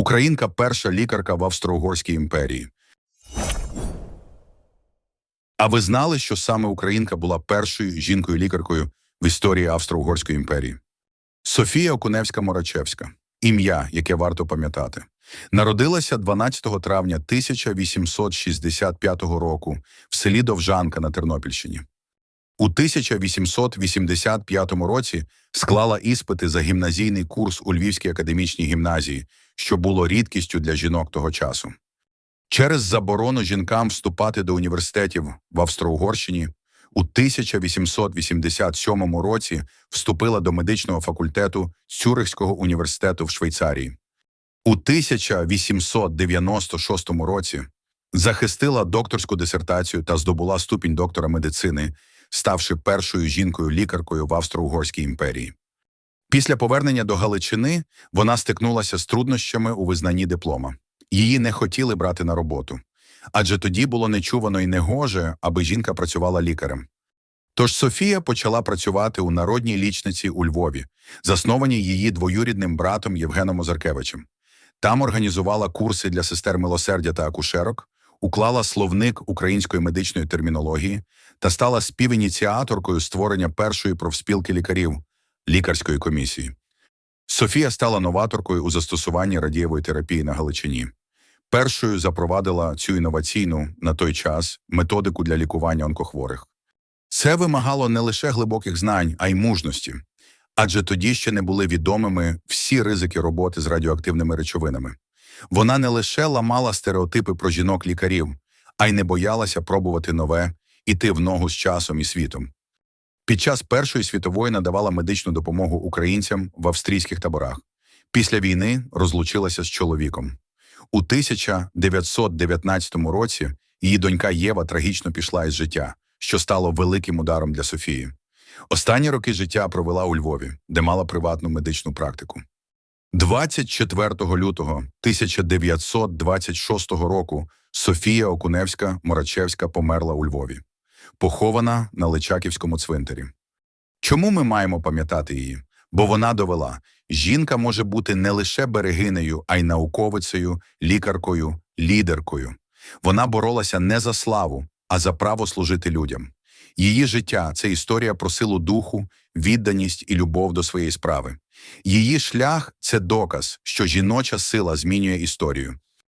Українка перша лікарка в Австро-Угорській імперії. А ви знали, що саме Українка була першою жінкою-лікаркою в історії Австро-Угорської імперії? Софія Окуневська-Морачевська. Ім'я, яке варто пам'ятати. Народилася 12 травня 1865 року в селі Довжанка на Тернопільщині. У 1885 році склала іспити за гімназійний курс у Львівській академічній гімназії, що було рідкістю для жінок того часу. Через заборону жінкам вступати до університетів в Австро-Угорщині у 1887 році вступила до медичного факультету Цюрихського університету в Швейцарії. У 1896 році захистила докторську дисертацію та здобула ступінь доктора медицини, ставши першою жінкою-лікаркою в Австро-Угорській імперії. Після повернення до Галичини вона стикнулася з труднощами у визнанні диплома. Її не хотіли брати на роботу, адже тоді було нечувано і негоже, аби жінка працювала лікарем. Тож Софія почала працювати у народній лічниці у Львові, заснованій її двоюрідним братом Євгеном Озаркевичем. Там організувала курси для сестер милосердя та акушерок, уклала словник української медичної термінології та стала співініціаторкою створення першої профспілки лікарів лікарської комісії. Софія стала новаторкою у застосуванні радієвої терапії на Галичині. Першою запровадила цю інноваційну на той час методику для лікування онкохворих. Це вимагало не лише глибоких знань, а й мужності, адже тоді ще не були відомими всі ризики роботи з радіоактивними речовинами. Вона не лише ламала стереотипи про жінок-лікарів, а й не боялася пробувати нове, іти в ногу з часом і світом. Під час Першої світової надавала медичну допомогу українцям в австрійських таборах. Після війни розлучилася з чоловіком. У 1919 році її донька Єва трагічно пішла із життя, що стало великим ударом для Софії. Останні роки життя провела у Львові, де мала приватну медичну практику. 24 лютого 1926 року Софія Окуневська Морачевська померла у Львові, похована на Личаківському цвинтарі. Чому ми маємо пам'ятати її? Бо вона довела, жінка може бути не лише берегинею, а й науковицею, лікаркою, лідеркою. Вона боролася не за славу, а за право служити людям. Її життя це історія про силу духу, відданість і любов до своєї справи. Її шлях це доказ, що жіноча сила змінює історію.